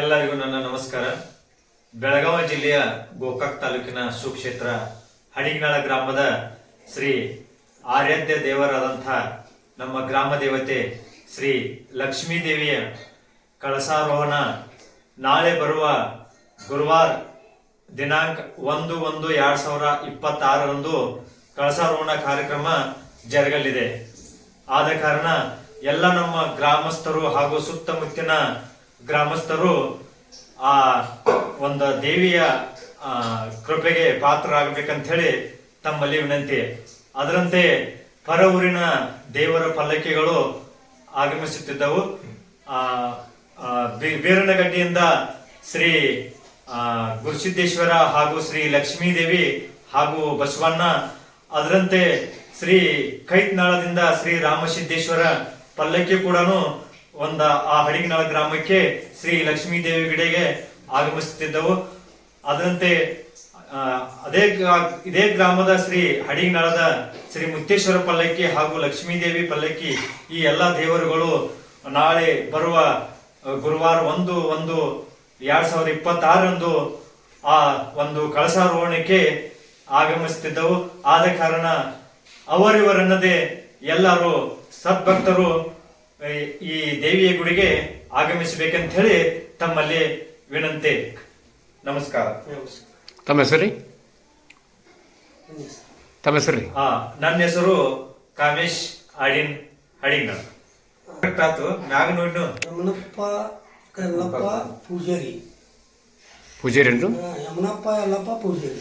ಎಲ್ಲರಿಗೂ ನನ್ನ ನಮಸ್ಕಾರ. ಬೆಳಗಾವಿ ಜಿಲ್ಲೆಯ ಗೋಕಾಕ್ ತಾಲೂಕಿನ ಸುಕ್ಷೇತ್ರ ಹಡಿಗ್ನಾಳ ಗ್ರಾಮದ ಶ್ರೀ ಆರಾಧ್ಯ ದೇವರಾದಂಥ ನಮ್ಮ ಗ್ರಾಮ ದೇವತೆ ಶ್ರೀ ಲಕ್ಷ್ಮೀ ದೇವಿಯ ಕಳಸಾರೋಹಣ ನಾಳೆ ಬರುವ ಗುರುವಾರ ದಿನಾಂಕ ಒಂದು ಒಂದು ಎರಡು ಸಾವಿರ ಇಪ್ಪತ್ತಾರರಂದು ಕಳಸಾರೋಹಣ ಕಾರ್ಯಕ್ರಮ ಜರುಗಲಿದೆ. ಆದ ಕಾರಣ ಎಲ್ಲ ನಮ್ಮ ಗ್ರಾಮಸ್ಥರು ಹಾಗೂ ಸುತ್ತಮುತ್ತಿನ ಗ್ರಾಮಸ್ಥರು ಆ ಒಂದು ದೇವಿಯ ಕೃಪೆಗೆ ಪಾತ್ರರಾಗಬೇಕಂತ ಹೇಳಿ ತಮ್ಮಲ್ಲಿ ವಿನಂತಿ. ಅದರಂತೆ ಪರ ಊರಿನ ದೇವರ ಪಲ್ಲಕ್ಕಿಗಳು ಆಗಮಿಸುತ್ತಿದ್ದವು. ಬೀರನಗಡ್ಡಿಯಿಂದ ಶ್ರೀ ಗುರುಸಿದ್ದೇಶ್ವರ ಹಾಗೂ ಶ್ರೀ ಲಕ್ಷ್ಮೀದೇವಿ ಹಾಗೂ ಬಸವಣ್ಣ, ಅದರಂತೆ ಶ್ರೀ ಕೈತ್ನಾಳದಿಂದ ಶ್ರೀ ರಾಮಸಿದ್ದೇಶ್ವರ ಪಲ್ಲಕ್ಕಿ ಕೂಡ ಒಂದ ಆ ಹಡಿಗಿನಳ ಗ್ರಾಮಕ್ಕೆ ಶ್ರೀ ಲಕ್ಷ್ಮೀ ದೇವಿ ಗಿಡೆಗೆ ಆಗಮಿಸುತ್ತಿದ್ದವು. ಅದರಂತೆ ಅದೇ ಇದೇ ಗ್ರಾಮದ ಶ್ರೀ ಹಡಿಗಿನಳದ ಶ್ರೀ ಮುತ್ತೇಶ್ವರ ಪಲ್ಲಕ್ಕಿ ಹಾಗೂ ಲಕ್ಷ್ಮೀ ದೇವಿ ಪಲ್ಲಕ್ಕಿ ಈ ಎಲ್ಲ ದೇವರುಗಳು ನಾಳೆ ಬರುವ ಗುರುವಾರ ಒಂದು ಒಂದು, ಎರಡ್ ಸಾವಿರದ ಇಪ್ಪತ್ತಾರರಂದು ಆ ಒಂದು ಕಳಸಾರೋಹಣಕ್ಕೆ ಆಗಮಿಸುತ್ತಿದ್ದವು. ಆದ ಕಾರಣ ಅವರಿವರನ್ನದೇ ಎಲ್ಲರೂ ಸದ್ಭಕ್ತರು ಈ- ಈ ದೇವಿಯ ಗುಡಿಗೆ ಆಗಮಿಸಬೇಕಂತ ಹೇಳಿ ತಮ್ಮಲ್ಲಿ ವಿನಂತಿ. ನಮಸ್ಕಾರ. ತಮ್ಮ ಹೆಸರು ತಮ್ಮ ಹೆಸರು ಹಾ ಆ ನನ್ನ ಹೆಸರು ಕಾಮೇಶ್ ಅಡಿನ್ ಅಡಿಂಗ ಕರೆಕ್ಟ್ ಆತು ಮ್ಯಾಗ ನೋಡಿ ಯಮನಪ್ಪ ಯಲ್ಲಪ್ಪ ಪೂಜಾರಿ. ಪೂಜಾರಿ ಯಮನಪ್ಪ ಯಲ್ಲಪ್ಪ ಪೂಜಾರಿ.